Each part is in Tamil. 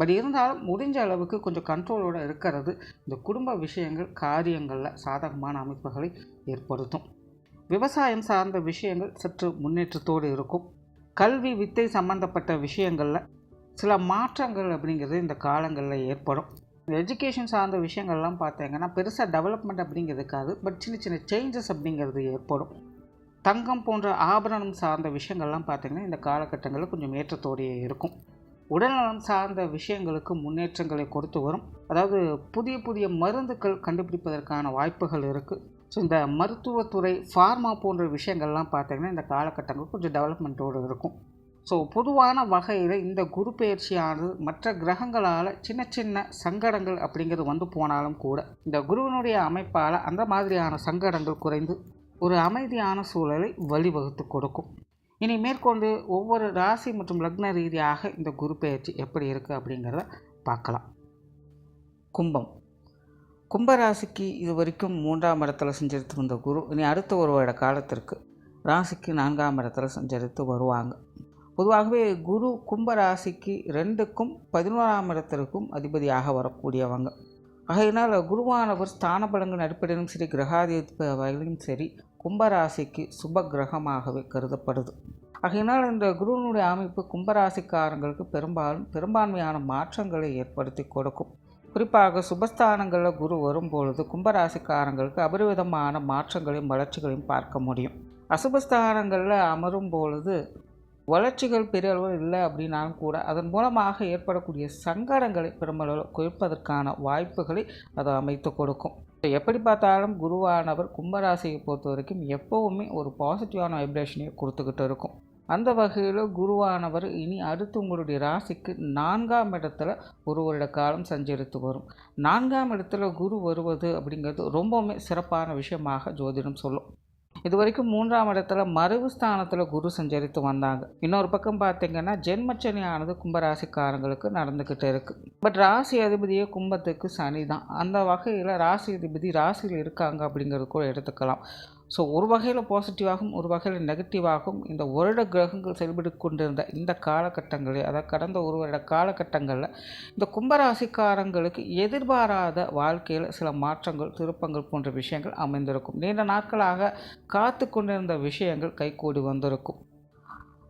பட் இருந்தாலும் முடிஞ்ச அளவுக்கு கொஞ்சம் கண்ட்ரோலோடு இருக்கிறது இந்த குடும்ப விஷயங்கள் காரியங்களில் சாதகமான அமைப்புகளை ஏற்படுத்தும். விவசாயம் சார்ந்த விஷயங்கள் சற்று முன்னேற்றத்தோடு இருக்கும். கல்வி வித்தை சம்பந்தப்பட்ட விஷயங்களில் சில மாற்றங்கள் அப்படிங்கிறது இந்த காலங்களில் ஏற்படும். எஜுகேஷன் சார்ந்த விஷயங்கள்லாம் பார்த்தீங்கன்னா பெருசாக டெவலப்மெண்ட் அப்படிங்கிறது இருக்காது. பட் சின்ன சின்ன சேஞ்சஸ் அப்படிங்கிறது ஏற்படும். தங்கம் போன்ற ஆபரணம் சார்ந்த விஷயங்கள்லாம் பார்த்திங்கன்னா இந்த காலகட்டங்களில் கொஞ்சம் ஏற்றத்தோடையே இருக்கும். உடல்நலம் சார்ந்த விஷயங்களுக்கு முன்னேற்றங்களை கொடுத்து வரும். அதாவது புதிய புதிய மருந்துகள் கண்டுபிடிப்பதற்கான வாய்ப்புகள் இருக்குது ஸோ இந்த மருத்துவத்துறை ஃபார்மா போன்ற விஷயங்கள்லாம் பார்த்திங்கன்னா இந்த காலகட்டங்கள் கொஞ்சம் டெவலப்மெண்ட்டோடு இருக்கும். ஸோ பொதுவான வகையில் இந்த குரு பயிற்சியானது மற்ற கிரகங்களால் சின்ன சின்ன சங்கடங்கள் அப்படிங்கிறது வந்து போனாலும் கூட இந்த குருவினுடைய அமைப்பால் அந்த மாதிரியான சங்கடங்கள் குறைந்து ஒரு அமைதியான சூழலை வழிவகுத்து கொடுக்கும். இனி மேற்கொண்டு ஒவ்வொரு ராசி மற்றும் லக்ன ரீதியாக இந்த குரு பயிற்சி எப்படி இருக்குது அப்படிங்கிறத பார்க்கலாம். கும்பம். கும்பராசிக்கு இது வரைக்கும் மூன்றாம் இடத்துல சஞ்சரித்து வந்த குரு இனி அடுத்த ஒரு வருட காலத்திற்கு ராசிக்கு நான்காம் இடத்துல சஞ்சரித்து வருவாங்க. பொதுவாகவே குரு கும்பராசிக்கு ரெண்டுக்கும் பதினோராம் இடத்திற்கும் அதிபதியாக வரக்கூடியவங்க. ஆகையினால் குருவானவர் ஸ்தான பலங்கள் அடிப்படையிலும் சரி கிரகாதிப சரி கும்பராசிக்கு சுப கிரகமாகவே கருதப்படுது. ஆகையினால் இந்த குருவனுடைய அமைப்பு கும்பராசிக்காரங்களுக்கு பெரும்பாலும் பெரும்பான்மையான மாற்றங்களை ஏற்படுத்தி கொடுக்கும். குறிப்பாக சுபஸ்தானங்களில் குரு வரும்பொழுது கும்பராசிக்காரங்களுக்கு அபரிவிதமான மாற்றங்களையும் வளர்ச்சிகளையும் பார்க்க முடியும். அசுபஸ்தானங்களில் அமரும் பொழுது வளர்ச்சிகள் பெரிய அளவில் இல்லை அப்படின்னாலும் கூட அதன் மூலமாக ஏற்படக்கூடிய சங்கடங்களை பெருமளவில் குறைப்பதற்கான வாய்ப்புகளை அது அமைத்து கொடுக்கும். எப்படி பார்த்தாலும் குருவானவர் கும்பராசியை பொறுத்த வரைக்கும் எப்போவுமே ஒரு பாசிட்டிவான வைப்ரேஷனையும் கொடுத்துக்கிட்டு இருக்கும். அந்த வகையில் குருவானவர் இனி அடுத்து உங்களுடைய ராசிக்கு நான்காம் இடத்துல ஒரு வருட காலம் சஞ்சரித்து வரும். நான்காம் இடத்துல குரு வருவது அப்படிங்கிறது ரொம்பவுமே சிறப்பான விஷயமாக ஜோதிடம் சொல்லும். இது வரைக்கும் மூன்றாம் இடத்துல மறைவு ஸ்தானத்தில் குரு சஞ்சரித்து வந்தாங்க. இன்னொரு பக்கம் பார்த்தீங்கன்னா ஜென்மச்சனியானது கும்பராசிக்காரங்களுக்கு நடந்துக்கிட்டு இருக்கு. பட் ராசி அதிபதியே கும்பத்துக்கு சனி தான் அந்த வகையில் ராசி அதிபதி ராசியில் இருக்காங்க அப்படிங்கிறது கூட எடுத்துக்கலாம். ஸோ ஒரு வகையில் பாசிட்டிவாகவும் ஒரு வகையில் நெகட்டிவாகவும் இந்த வருட கிரகங்கள் செயல்பட்டு கொண்டிருந்த இந்த காலகட்டங்களில் அதாவது கடந்த ஒரு வருட காலகட்டங்களில் இந்த கும்பராசிக்காரங்களுக்கு எதிர்பாராத வாழ்க்கையில் சில மாற்றங்கள் திருப்பங்கள் போன்ற விஷயங்கள் அமைந்திருக்கும். நீண்ட நாட்களாக காத்து கொண்டிருந்த விஷயங்கள் கைகூடி வந்திருக்கும்.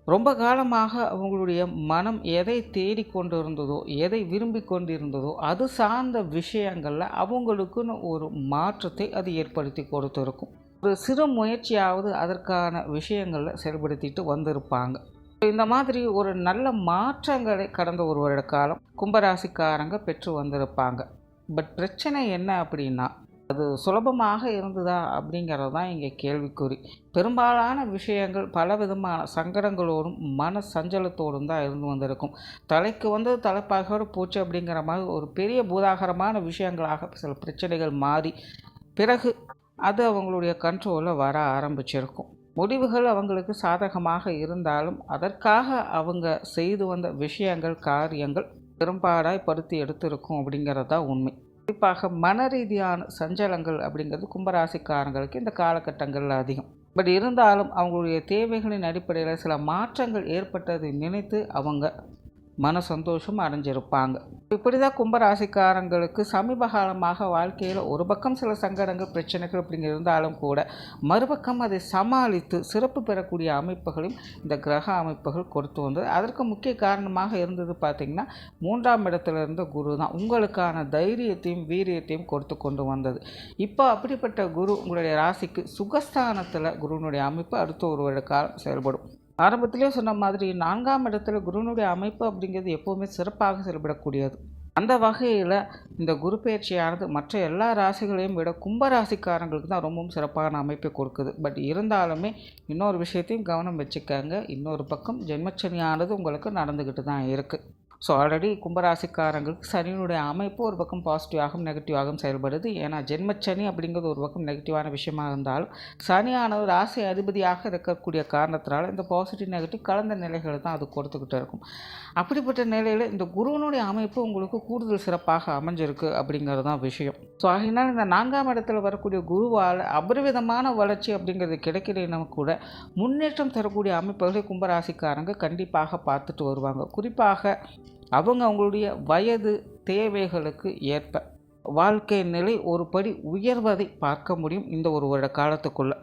ரொம்ப காலமாக அவங்களுடைய மனம் எதை தேடி இருந்ததோ எதை விரும்பி கொண்டிருந்ததோ அது சார்ந்த விஷயங்களில் அவங்களுக்குன்னு ஒரு மாற்றத்தை அது ஏற்படுத்தி கொடுத்துருக்கும். ஒரு சிறு முயற்சியாவது அதற்கான விஷயங்களில் செயல்படுத்திட்டு வந்திருப்பாங்க. இந்த மாதிரி ஒரு நல்ல மாற்றங்களை கடந்த ஒரு வருட காலம் கும்பராசிக்காரங்க பெற்று வந்திருப்பாங்க. பட் பிரச்சனை என்ன அப்படின்னா அது சுலபமாக இருந்ததா அப்படிங்கிறது தான் இங்கே கேள்விக்குறி. பெரும்பாலான விஷயங்கள் பல விதமான சங்கடங்களோடும் மன சஞ்சலத்தோடும் தான் இருந்து வந்திருக்கும். தலைக்கு வந்து தலைப்பாகோடு போச்சு அப்படிங்கிற மாதிரி ஒரு பெரிய பூதாகரமான விஷயங்களாக சில பிரச்சனைகள் மாறி பிறகு அது அவங்களுடைய கண்ட்ரோலில் வர ஆரம்பிச்சிருக்கும். முடிவுகள் அவங்களுக்கு சாதகமாக இருந்தாலும் அதற்காக அவங்க செய்து வந்த விஷயங்கள் காரியங்கள் பெரும்பாடாய் படுத்தி எடுத்திருக்கும் அப்படிங்கிறது தான் உண்மை. குறிப்பாக மன ரீதியான சஞ்சலங்கள் அப்படிங்கிறது கும்பராசிக்காரங்களுக்கு இந்த காலகட்டங்களில் அதிகம். பட் இருந்தாலும் அவங்களுடைய தேவைகளின் அடிப்படையில் சில மாற்றங்கள் ஏற்பட்டதை நினைத்து அவங்க மன சந்தோஷம் அடைஞ்சிருப்பாங்க. இப்படி தான் கும்பராசிக்காரங்களுக்கு சமீப காலமாக வாழ்க்கையில் ஒரு பக்கம் சில சங்கடங்கள் பிரச்சனைகள் அப்படிங்க இருந்தாலும் கூட மறுபக்கம் அதை சமாளித்து சிறப்பு பெறக்கூடிய அமைப்புகளையும் இந்த கிரக அமைப்புகள் கொடுத்து வந்தது. அதற்கு முக்கிய காரணமாக இருந்தது பார்த்திங்கன்னா மூன்றாம் இடத்துல இருந்த குரு தான். உங்களுக்கான தைரியத்தையும் வீரியத்தையும் கொடுத்து கொண்டு வந்தது. இப்போ அப்படிப்பட்ட குரு உங்களுடைய ராசிக்கு சுகஸ்தானத்தில் குருவினுடைய அமைப்பு அடுத்த ஒரு வருட காலம் செயல்படும். ஆரம்பத்திலே சொன்ன மாதிரி நான்காம் இடத்துல குருனுடைய அமைப்பு அப்படிங்கிறது எப்போவுமே சிறப்பாக செயல்படக்கூடியது அந்த வகையில் இந்த குரு பயிற்சியானது மற்ற எல்லா ராசிகளையும் விட கும்ப ராசிக்காரங்களுக்கு தான் ரொம்பவும் சிறப்பான அமைப்பை கொடுக்குது. பட் இருந்தாலுமே இன்னொரு விஷயத்தையும் கவனம் வச்சுக்கோங்க. இன்னொரு பக்கம் ஜென்மச்சனியானது உங்களுக்கு நடந்துக்கிட்டு தான் இருக்குது ஸோ ஆல்ரெடி கும்பராசிக்காரங்களுக்கு சனியினுடைய அமைப்பு ஒரு பக்கம் பாசிட்டிவாகவும் நெகட்டிவாகவும் செயல்படுது. ஏன்னா ஜென்மச்சனி அப்படிங்கிறது ஒரு பக்கம் நெகட்டிவான விஷயமாக இருந்தாலும் சனியானது ராசி அதிபதியாக இருக்கக்கூடிய காரணத்தினால இந்த பாசிட்டிவ் நெகட்டிவ் கலந்த நிலைகளை தான் அது கொடுத்துக்கிட்டு இருக்கும். அப்படிப்பட்ட நிலையில் இந்த குருவனுடைய அமைப்பு உங்களுக்கு கூடுதல் சிறப்பாக அமைஞ்சிருக்கு அப்படிங்கிறது தான் விஷயம். ஸோ ஆகினால் இந்த நான்காம் இடத்துல வரக்கூடிய குருவால் அபரிவிதமான வளர்ச்சி அப்படிங்கிறது கிடைக்கலைன்னா கூட முன்னேற்றம் தரக்கூடிய அமைப்புகளை கும்பராசிக்காரங்க கண்டிப்பாக பார்த்துட்டு வருவாங்க. குறிப்பாக அவங்க அவங்களுடைய வயது தேவைகளுக்கு ஏற்ப வாழ்க்கை நிலை ஒரு படி உயர்வதை பார்க்க முடியும் இந்த ஒரு வருட காலத்துக்குள்ளே.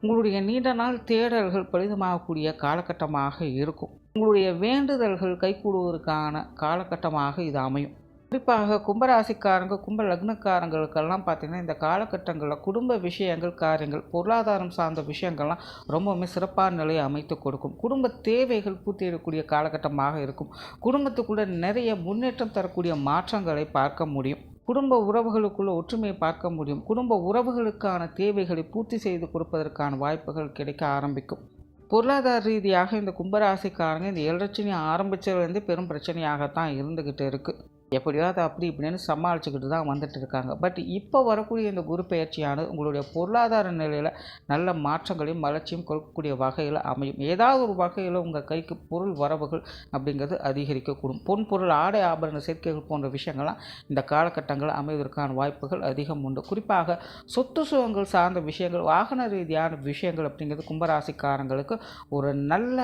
உங்களுடைய நீண்ட நாள் தேடல்கள் பலிதமாகக்கூடிய காலகட்டமாக இருக்கும். உங்களுடைய வேண்டுதல்கள் கைகூடுவதற்கான காலகட்டமாக இது அமையும். குறிப்பாக கும்பராசிக்காரங்க கும்ப லக்னக்காரங்களுக்கெல்லாம் பார்த்திங்கன்னா இந்த காலகட்டங்களில் குடும்ப விஷயங்கள் காரியங்கள் பொருளாதாரம் சார்ந்த விஷயங்கள்லாம் ரொம்பவுமே சிறப்பான நிலையை அமைத்து கொடுக்கும். குடும்ப தேவைகள் பூர்த்தியிடக்கூடிய காலகட்டமாக இருக்கும். குடும்பத்துக்குள்ளே நிறைய முன்னேற்றம் தரக்கூடிய மாற்றங்களை பார்க்க முடியும். குடும்ப உறவுகளுக்குள்ள ஒற்றுமையை பார்க்க முடியும். குடும்ப உறவுகளுக்கான தேவைகளை பூர்த்தி செய்து கொடுப்பதற்கான வாய்ப்புகள் கிடைக்க ஆரம்பிக்கும். பொருளாதார ரீதியாக இந்த கும்பராசிக்காரங்க இந்த ஏழரட்சணி ஆரம்பித்ததுலேருந்து பெரும் பிரச்சனையாகத்தான் இருந்துக்கிட்டு இருக்குது எப்படியாவது அப்படி இப்படின்னு சமாளிச்சுக்கிட்டு தான் வந்துட்டு இருக்காங்க பட் இப்போ வரக்கூடிய இந்த குரு பயிற்சியானது உங்களுடைய பொருளாதார நிலையில் நல்ல மாற்றங்களையும் வளர்ச்சியும் கொடுக்கக்கூடிய வகையில் அமையும். ஏதாவது ஒரு வகையில் உங்கள் கைக்கு பொருள் வரவுகள் அப்படிங்கிறது அதிகரிக்கக்கூடும். பொன் பொருள் ஆடை ஆபரண சேர்க்கைகள் போன்ற விஷயங்கள்லாம் இந்த காலகட்டங்களில் அமைவதற்கான வாய்ப்புகள் அதிகம் உண்டு. குறிப்பாக சொத்து சுகங்கள் சார்ந்த விஷயங்கள் வாகன ரீதியான விஷயங்கள் அப்படிங்கிறது கும்பராசிக்காரங்களுக்கு ஒரு நல்ல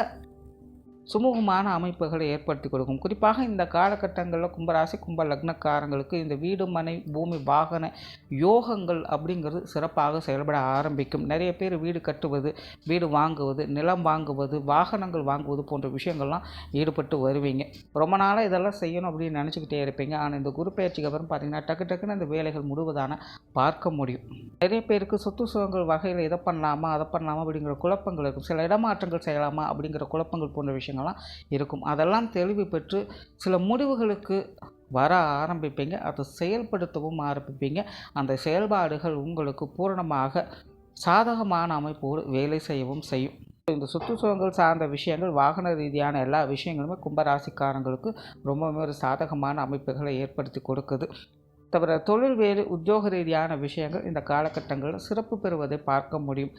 சுமூகமான அமைப்புகளை ஏற்படுத்தி கொடுக்கும். குறிப்பாக இந்த காலகட்டங்களில் கும்பராசி கும்ப லக்னக்காரங்களுக்கு இந்த வீடு மனை பூமி வாகன யோகங்கள் அப்படிங்கிறது சிறப்பாக செயல்பட ஆரம்பிக்கும். நிறைய பேர் வீடு கட்டுவது வீடு வாங்குவது நிலம் வாங்குவது வாகனங்கள் வாங்குவது போன்ற விஷயங்கள்லாம் ஈடுபட்டு வருவீங்க. ரொம்ப நாளாக இதெல்லாம் செய்யணும் அப்படின்னு நினச்சிக்கிட்டே இருப்பீங்க. ஆனால் இந்த குரு பயிற்சிக்கு அப்புறம் பார்த்தீங்கன்னா டக்கு டக்குன்னு இந்த வேலைகள் முழுவதான பார்க்க முடியும். நிறைய பேருக்கு சொத்து சுகங்கள் வகையில் இதை பண்ணலாமா அதை பண்ணலாமா அப்படிங்கிற குழப்பங்கள் இருக்கும். சில இடமாற்றங்கள் செய்யலாமா அப்படிங்கிற குழப்பங்கள் போன்ற விஷயங்கள் விஷயங்கள்லாம் இருக்கும். அதெல்லாம் தெளிவு பெற்று சில முடிவுகளுக்கு வர ஆரம்பிப்பீங்க. அதை செயல்படுத்தவும் ஆரம்பிப்பீங்க. அந்த செயல்பாடுகள் உங்களுக்கு பூரணமாக சாதகமான அமைப்போடு வேலை செய்யவும் செய்யும். இந்த சுற்றுச்சூழல் சார்ந்த விஷயங்கள் வாகன ரீதியான எல்லா விஷயங்களுமே கும்பராசிக்காரங்களுக்கு ரொம்பவுமே ஒரு சாதகமான அமைப்புகளை ஏற்படுத்தி கொடுக்குது. தவிர தொழில் வேறு உத்தியோக ரீதியான விஷயங்கள் இந்த காலகட்டங்களில் சிறப்பு பெறுவதை பார்க்க முடியும்.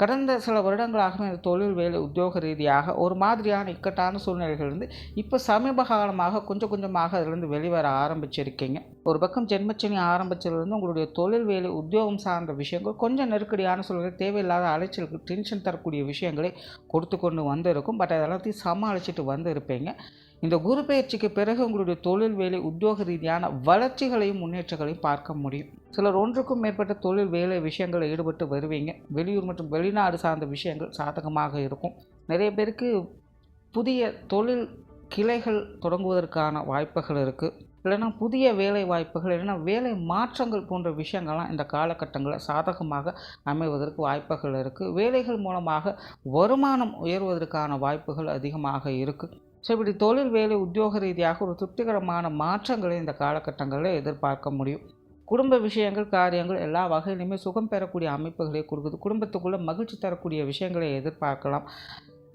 கடந்த சில வருடங்களாகவே இந்த தொழில் வேலை உத்தியோக ரீதியாக ஒரு மாதிரியான இக்கட்டான சூழ்நிலைகள் இருந்து இப்போ சமீப காலமாக கொஞ்சம் கொஞ்சமாக அதிலிருந்து வெளிவர ஆரம்பிச்சிருக்கீங்க. ஒரு பக்கம் ஜென்மச்சனி ஆரம்பிச்சதுலேருந்து உங்களுடைய தொழில் வேலை உத்தியோகம் சார்ந்த விஷயங்கள் கொஞ்சம் நெருக்கடியான சூழ்நிலை தேவையில்லாத அலைச்சலுக்கு டென்ஷன் தரக்கூடிய விஷயங்களை கொடுத்து கொண்டு வந்திருக்கும். பட் அதெல்லாத்தையும் சமாளிச்சுட்டு வந்திருப்பீங்க. இந்த குரு பயிற்சிக்கு பிறகு உங்களுடைய தொழில் வேலை உத்தியோக ரீதியான வளர்ச்சிகளையும் முன்னேற்றங்களையும் பார்க்க முடியும். சிலர் ஒன்றுக்கும் மேற்பட்ட தொழில் வேலை விஷயங்களில் ஈடுபட்டு வருவீங்க. வெளியூர் மற்றும் வெளிநாடு சார்ந்த விஷயங்கள் சாதகமாக இருக்கும். நிறைய பேருக்கு புதிய தொழில் கிளைகள் தொடங்குவதற்கான வாய்ப்புகள் இருக்குது இல்லைன்னா புதிய வேலை வாய்ப்புகள் இல்லைன்னா வேலை மாற்றங்கள் போன்ற விஷயங்கள்லாம் இந்த காலகட்டங்களில் சாதகமாக அமைவதற்கு வாய்ப்புகள் இருக்குது வேலைகள் மூலமாக வருமானம் உயர்வதற்கான வாய்ப்புகள் அதிகமாக இருக்குது ஸோ இப்படி தொழில் வேலை உத்தியோக ரீதியாக ஒரு திருப்திகரமான மாற்றங்களை இந்த காலகட்டங்களில் எதிர்பார்க்க முடியும். குடும்ப விஷயங்கள் காரியங்கள் எல்லா வகையிலுமே சுகம் பெறக்கூடிய அமைப்புகளை கொடுக்குது. குடும்பத்துக்குள்ளே மகிழ்ச்சி தரக்கூடிய விஷயங்களை எதிர்பார்க்கலாம்.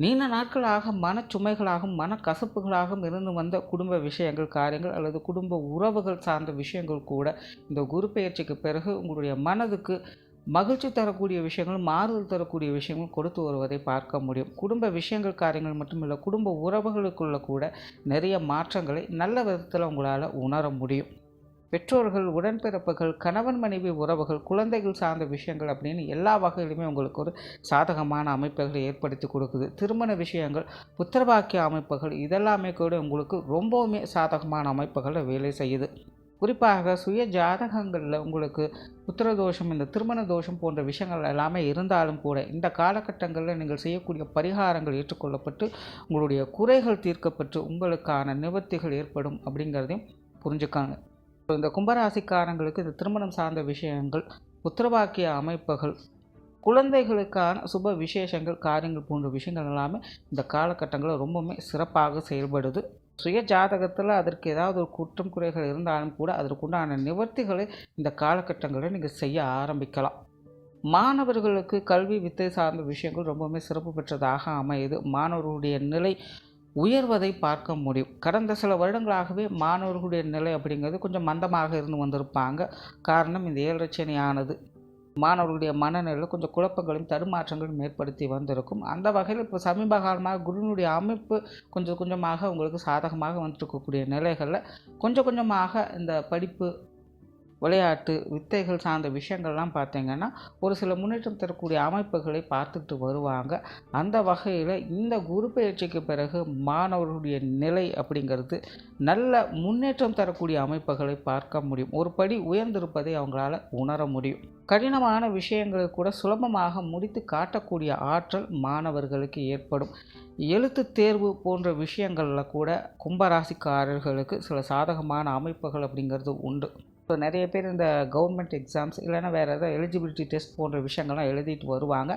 நீண்ட நாட்களாக மனச்சுமைகளாகவும் மனக்கசப்புகளாகவும் இருந்து வந்த குடும்ப விஷயங்கள் காரியங்கள் அல்லது குடும்ப உறவுகள் சார்ந்த விஷயங்கள் கூட இந்த குரு பெயர்ச்சிக்கு பிறகு உங்களுடைய மனதுக்கு மகிழ்ச்சி தரக்கூடிய விஷயங்கள் மாறுதல் தரக்கூடிய விஷயங்கள் கொடுத்து வருவதை பார்க்க முடியும். குடும்ப விஷயங்கள் காரியங்கள் மட்டுமில்லை குடும்ப உறவுகளுக்குள்ள கூட நிறைய மாற்றங்களை நல்ல விதத்தில் உங்களால் உணர முடியும். பெற்றோர்கள் உடன்பிறப்புகள் கணவன் மனைவி உறவுகள் குழந்தைகள் சார்ந்த விஷயங்கள் அப்படின்னு எல்லா வகையிலுமே உங்களுக்கு ஒரு சாதகமான அமைப்புகளை ஏற்படுத்தி கொடுக்குது. திருமண விஷயங்கள் புத்திரவாக்கிய அமைப்புகள் இதெல்லாமே கூட உங்களுக்கு ரொம்பவுமே சாதகமான அமைப்புகளை வேலை செய்யுது. குறிப்பாக சுய ஜாதகங்களில் உங்களுக்கு புத்திர தோஷம் இந்த திருமண தோஷம் போன்ற விஷயங்கள் எல்லாமே இருந்தாலும் கூட இந்த காலகட்டங்களில் நீங்கள் செய்யக்கூடிய பரிகாரங்கள் ஏற்றுக்கொள்ளப்பட்டு உங்களுடைய குறைகள் தீர்க்கப்பட்டு உங்களுக்கான நிவர்த்திகள் ஏற்படும் அப்படிங்கிறதையும் புரிஞ்சுக்காங்க. இந்த கும்பராசிக்காரங்களுக்கு இந்த திருமணம் சார்ந்த விஷயங்கள் புத்திரபாக்கிய அமைப்புகள் குழந்தைகளுக்கான சுப விசேஷங்கள் காரியங்கள் போன்ற விஷயங்கள் எல்லாமே இந்த காலகட்டங்களில் ரொம்பவுமே சிறப்பாக செயல்படுது. சுய ஜாதகத்தில் அதற்கு ஏதாவது ஒரு குற்றம் குறைகள் இருந்தாலும் கூட அதற்குண்டான நிவர்த்திகளை இந்த காலகட்டங்களில் நீங்கள் செய்ய ஆரம்பிக்கலாம். மாணவர்களுக்கு கல்வி வித்தை சார்ந்த விஷயங்கள் ரொம்பவுமே சிறப்பு பெற்றதாக அமையுது. மாணவர்களுடைய நிலை உயர்வதை பார்க்க முடியும். கடந்த சில வருடங்களாகவே மாணவர்களுடைய நிலை அப்படிங்கிறது கொஞ்சம் மந்தமாக இருந்து வந்திருப்பாங்க. காரணம் இந்த ஏழரச்சனையானது மாணவர்களுடைய மனநிலையில் கொஞ்சம் குழப்பங்களையும் தடுமாற்றங்களும் ஏற்படுத்தி வந்திருக்கும். அந்த வகையில் இப்போ சமீப காலமாக குருவினுடைய அமைப்பு கொஞ்சம் கொஞ்சமாக உங்களுக்கு சாதகமாக வந்துருக்கக்கூடிய நிலைகளில் கொஞ்சம் கொஞ்சமாக இந்த படிப்பு விளையாட்டு வித்தைகள் சார்ந்த விஷயங்கள்லாம் பார்த்திங்கன்னா ஒரு சில முன்னேற்றம் தரக்கூடிய அமைப்புகளை பார்த்துட்டு வருவாங்க. அந்த வகையில் இந்த குரு பயிற்சிக்கு பிறகு மாணவர்களுடைய நிலை அப்படிங்கிறது நல்ல முன்னேற்றம் தரக்கூடிய அமைப்புகளை பார்க்க முடியும். ஒரு படி உயர்ந்திருப்பதை அவங்களால உணர முடியும். கடினமான விஷயங்களை கூட சுலபமாக முடித்து காட்டக்கூடிய ஆற்றல் மாணவர்களுக்கு ஏற்படும். எழுத்து தேர்வு போன்ற விஷயங்களில் கூட கும்பராசிக்காரர்களுக்கு சில சாதகமான அமைப்புகள் அப்படிங்கிறது உண்டு. இப்போ நிறைய பேர் இந்த கவர்மெண்ட் எக்ஸாம்ஸ் இல்லைன்னா வேறு ஏதாவது எலிஜிபிலிட்டி டெஸ்ட் போன்ற விஷயங்கள்லாம் எழுதிட்டு வருவாங்க.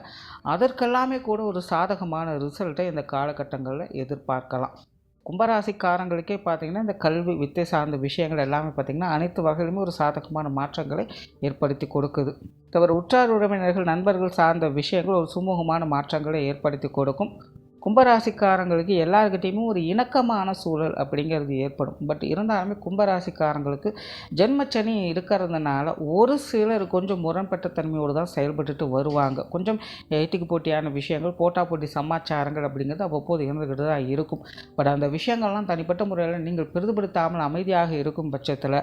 அதற்கெல்லாமே கூட ஒரு சாதகமான ரிசல்ட்டை இந்த காலகட்டங்களில் எதிர்பார்க்கலாம். கும்பராசிக்காரங்களுக்கே பார்த்திங்கன்னா இந்த கல்வி வித்தை சார்ந்த விஷயங்கள் எல்லாமே பார்த்திங்கன்னா அனைத்து வகையிலுமே ஒரு சாதகமான மாற்றங்களை ஏற்படுத்தி கொடுக்குது. தவிர உற்றார் உறவினர்கள் நண்பர்கள் சார்ந்த விஷயங்கள் ஒரு சுமூகமான மாற்றங்களை ஏற்படுத்தி கொடுக்கும். கும்பராசிக்காரங்களுக்கு எல்லாருக்கிட்டேயுமே ஒரு இணக்கமான சூழல் அப்படிங்கிறது ஏற்படும். பட் இருந்தாலுமே கும்பராசிக்காரங்களுக்கு ஜென்மச்சனி இருக்கிறதுனால ஒரு சிலர் கொஞ்சம் முரண்பட்ட தன்மையோடு தான் செயல்பட்டுட்டு வருவாங்க. கொஞ்சம் எயிட்டுக்கு போட்டியான விஷயங்கள் போட்டா போட்டி சமாச்சாரங்கள் அப்படிங்கிறது அவ்வப்போது இருந்துக்கிட்டு தான் இருக்கும். பட் அந்த விஷயங்கள்லாம் தனிப்பட்ட முறையில் நீங்கள் பெரிதுபடுத்தாமல் அமைதியாக இருக்கும் பட்சத்தில்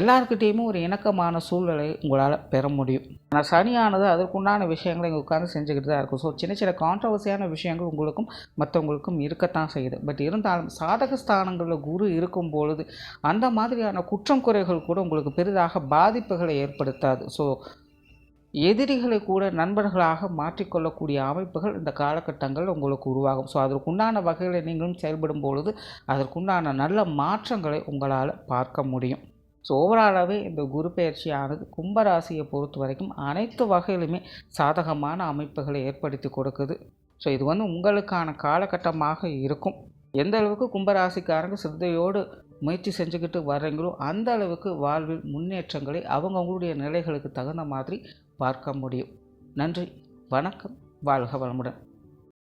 எல்லாருக்கிட்டேயுமே ஒரு இணக்கமான சூழ்நிலை உங்களால் பெற முடியும். ஆனால் சனியானது அதற்குண்டான விஷயங்களை இங்கே உட்காந்து செஞ்சுக்கிட்டு தான் இருக்கும். ஸோ சின்ன சின்ன கான்ட்ரவர்சியான விஷயங்கள் உங்களுக்கும் மற்றவங்களுக்கும் இருக்கத்தான் செய்யுது. பட் இருந்தாலும் சாதக ஸ்தானங்களில் குரு இருக்கும் பொழுது அந்த மாதிரியான குற்றம் குறைகள் கூட உங்களுக்கு பெரிதாக பாதிப்புகளை ஏற்படுத்தாது. ஸோ எதிரிகளை கூட நண்பர்களாக மாற்றிக்கொள்ளக்கூடிய அமைப்புகள் இந்த காலகட்டங்களில் உங்களுக்கு உருவாகும். ஸோ அதற்குண்டான வகையில் நீங்களும் செயல்படும் பொழுது அதற்குண்டான நல்ல மாற்றங்களை உங்களால் பார்க்க முடியும். ஸோ ஓவராலாகவே இந்த குரு பயிற்சியானது கும்பராசியை பொறுத்த வரைக்கும் அனைத்து வகையிலுமே சாதகமான அமைப்புகளை ஏற்படுத்தி கொடுக்குது. ஸோ இது வந்து உங்களுக்கான காலகட்டமாக இருக்கும். எந்த அளவுக்கு கும்பராசிக்காரங்க சிரத்தையோடு முயற்சி செஞ்சுக்கிட்டு வர்றீங்களோ அந்த அளவுக்கு வாழ்வில் முன்னேற்றங்களை அவங்கவுங்களுடைய நிலைகளுக்கு தகுந்த மாதிரி பார்க்க முடியும். நன்றி வணக்கம் வாழ்க வளமுடன்.